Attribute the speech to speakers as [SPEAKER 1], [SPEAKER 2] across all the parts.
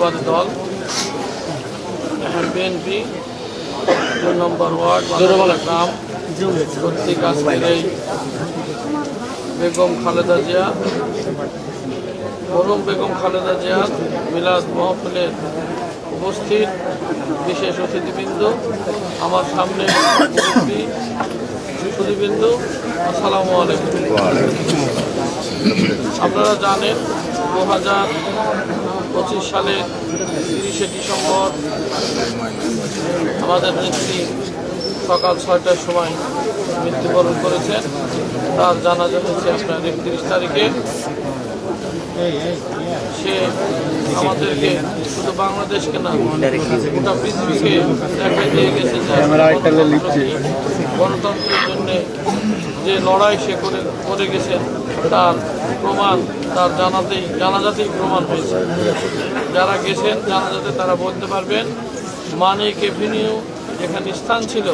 [SPEAKER 1] জাতীয়তাবাদী দল। বিএনপি দুই নম্বর ওয়ার্ড গ্রাম বেগম খালেদা জিয়া মরুম বেগম খালেদা জিয়ার মিলাদ মহফিলের উপস্থিত বিশেষ অতিথিবৃন্দ, আমার সামনে সুদীবৃন্দ আসসালামু আলাইকুম। আপনারা জানেন, দু হাজার পঁচিশ সালের তিরিশে ডিসেম্বর আমাদের নেত্রী সকাল ছয়টার সময় মৃত্যুবরণ করেছেন। তার জানাজা হয়েছে আপনার একত্রিশ তারিখে। সে আমাদেরকে শুধু বাংলাদেশকে না গোটা পৃথিবীকে দেখা দিয়ে গেছে গণতন্ত্রের জন্য যে লড়াই সে করে করে গেছেন তার প্রমাণ তার জানাতেই জানাজাতেই প্রমাণ হয়েছে। যারা গেছেন জানাজাতে তারা বলতে পারবেন মানিক এভিনিউ যেখানে স্থান ছিল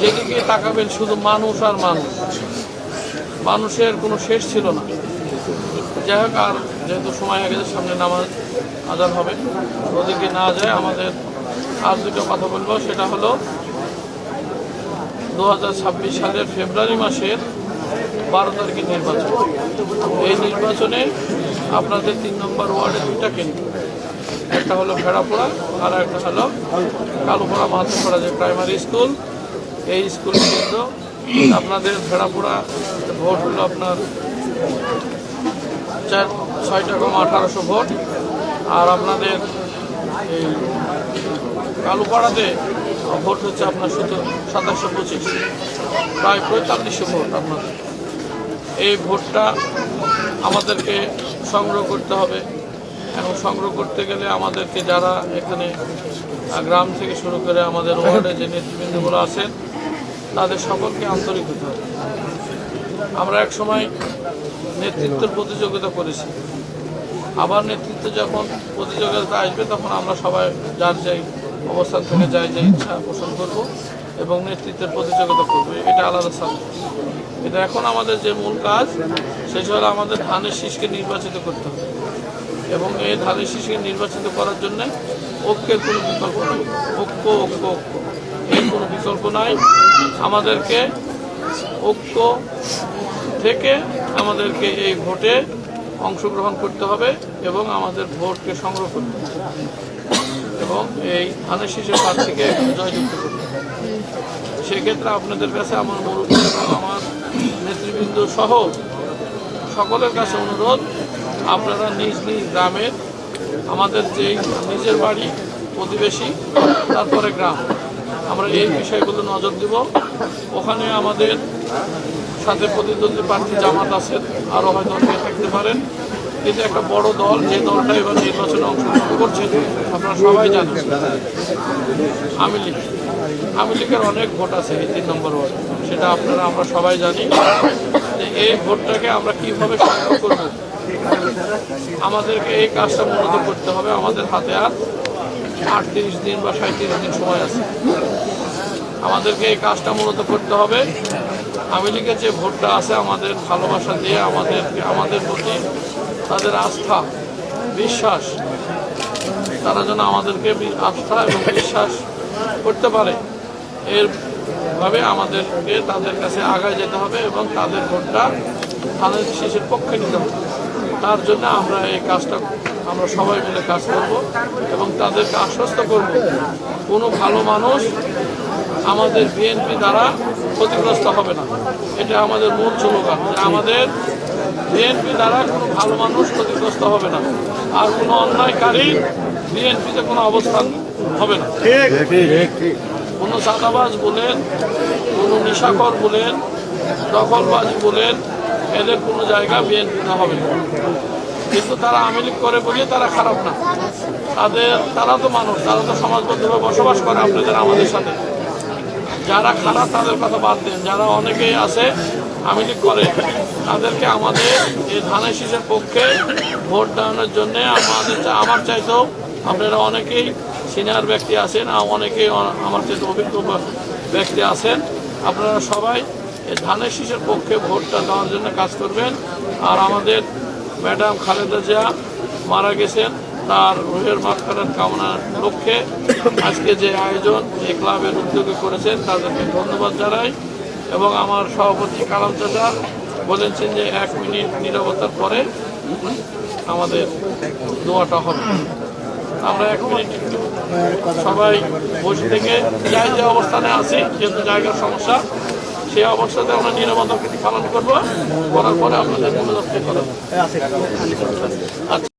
[SPEAKER 1] যেদিকে তাকাবেন শুধু মানুষ আর মানুষ। মানুষের কোনো শেষ ছিল না। যাই হোক, আর যেহেতু সময় হয়ে গেছে, সামনে নামাজ আজান হবে। ওদিকে না যায় আমাদের আর দুটো কথা বলব, সেটা হলো দু হাজার ছাব্বিশ সালের ফেব্রুয়ারি মাসের বারো তারিখের নির্বাচন। এই নির্বাচনে আপনাদের তিন নম্বর ওয়ার্ডে দুইটা কেন্দ্র। একটা হলো ভেড়াপোড়া, আর একটা হলো কালুপোড়া মাহাতপাড়া যে প্রাইমারি স্কুল। এই স্কুল কেন্দ্র, আপনাদের ভেড়াপোড়া ভোট হলো আপনার চার, ছয়টা কম আঠারোশো ভোট। আর আপনাদের এই কালুপাড়াতে ভোট হচ্ছে আপনার শুধু সাতাশশো পঁচিশ। প্রায় পঁয়তাল্লিশশো ভোট আপনাদের। এই ভোটটা আমাদেরকে সংগ্রহ করতে হবে। এবং সংগ্রহ করতে গেলে আমাদেরকে যারা এখানে গ্রাম থেকে শুরু করে আমাদের ওয়ার্ডে যে নেতৃবৃন্দগুলো আছেন, তাদের সকলকে আন্তরিক হতে হবে। আমরা এক সময় নেতৃত্বের প্রতিযোগিতা করেছি। আবার নেতৃত্ব যখন প্রতিযোগিতা আসবে, তখন আমরা সবাই যার যাই অবস্থান থেকে যাই যাই ইচ্ছা পোষণ করব এবং নেতৃত্বের প্রতিযোগিতা করব। এটা আলাদা সাবজেক্ট। কিন্তু এখন আমাদের যে মূল কাজ সেটা হলো আমাদের ধানের শীষকে নির্বাচিত করতে হবে। এবং এই ধানের শীষকে নির্বাচিত করার জন্য ঐক্যের কোনো বিকল্প নেই। ঐক্য ঐক্য ঐক্য। এর কোনো বিকল্প নাই। আমাদেরকে ঐক্য থেকে আমাদেরকে এই ভোটে অংশগ্রহণ করতে হবে এবং আমাদের ভোটকে সংগ্রহ করতে হবে এবং এই ধানের শীষের প্রার্থীকে জয়যুক্ত করতে হবে। সেক্ষেত্রে আপনাদের কাছে আমার মুরব্বী এবং আমার নেতৃবৃন্দ সহ সকলের কাছে অনুরোধ, আপনারা নিজ নিজ গ্রামের, আমাদের যেই নিজের বাড়ি, প্রতিবেশী, তারপরে গ্রাম, আমরা এই বিষয়গুলো নজর দেব। ওখানে আমাদের সাথে প্রতিদ্বন্দ্বী প্রার্থী জামাত আছেন, আরও হয়তো অনেকে থাকতে পারেন। কিন্তু একটা বড় দল, যে দলটা এবার নির্বাচনে অংশগ্রহণ করছে, আপনারা সবাই জানেন। আওয়ামী লীগ আওয়ামী লীগের অনেক ভোট আছে, এই তিন নম্বর ওয়ার্ড সেটা আপনারা, আমরা সবাই জানি। যে এই ভোটটাকে আমরা কীভাবে সংগ্রহ করব? আমাদেরকে এই কাজটা মূলত করতে হবে আমাদের হাতে আর আটত্রিশ দিন বা সাঁত্রিশ দিন সময় আছে। আমাদেরকে এই কাজটা মূলত করতে হবে। আওয়ামী লীগের যে ভোটটা আছে আমাদের ভালোবাসা দিয়ে, আমাদেরকে, আমাদের প্রতি তাদের আস্থা, বিশ্বাস। তারা যেন আমাদেরকে আস্থা এবং বিশ্বাস করতে পারে। এর ভাবে আমাদেরকে তাদের কাছে আগায় যেতে হবে এবং তাদের ভোটটা তাদের শিশুর পক্ষে নিতে হবে। তার জন্য আমরা এই কাজটা, আমরা সবাই মিলে কাজ করব এবং তাদেরকে আশ্বস্ত করব, কোনো ভালো মানুষ আমাদের বিএনপি দ্বারা ক্ষতিগ্রস্ত হবে না। এটা আমাদের মূল স্লোগান আমাদের বিএনপি দ্বারা কোনো ভালো মানুষ ক্ষতিগ্রস্ত হবে না। আর কোনো অন্যায়কারী বিএনপিতে কোনো অবস্থান হবে না। কোনো চাঁদাবাজ বলেন কোনো নিশাকর বলেন দখলবাজ বলেন এদের কোনো জায়গা বিএনপিতে হবে না। কিন্তু তারা আমিলি করে বলে তারা খারাপ না। তাদের তারা তো মানুষ তারা তো সমাজবদ্ধভাবে বসবাস করে আপনাদের আমাদের সাথে। যারা খারাপ তাদের কথা বাদ দেন। যারা অনেকেই আছে আমিলি করে? তাদেরকে আমাদের এই ধানের শীষের পক্ষে ভোট দেওয়ানোর জন্যে আমাদের আমার চাইতেও আপনারা অনেকেই সিনিয়র ব্যক্তি আছেন আর অনেকেই আমার চাইতে অভিজ্ঞ ব্যক্তি আছেন। আপনারা সবাই এই ধানের শীষের পক্ষে ভোটটা দেওয়ার জন্য কাজ করবেন। আর আমাদের ম্যাডাম খালেদা জিয়া মারা গেছেন। তার রুহের মাফকারাত কামনার লক্ষ্যে আজকে যে আয়োজন এই ক্লাবের উদ্যোগে করেছেন, তাদেরকে ধন্যবাদ জানাই। এবং আমার সভাপতি কালাম চাচা বলেছেন যে এক মিনিট নিরবতার পরে আমাদের দোয়াটা হবে। আমরা এক মিনিট সবাই বসে থেকে যাই যে অবস্থানে আছি, যেহেতু জায়গার সমস্যা, সেই অবস্থাতে আমরা নিরাপত্তা পালন করব। করার পরে আপনাদের মনোযোগ আচ্ছা।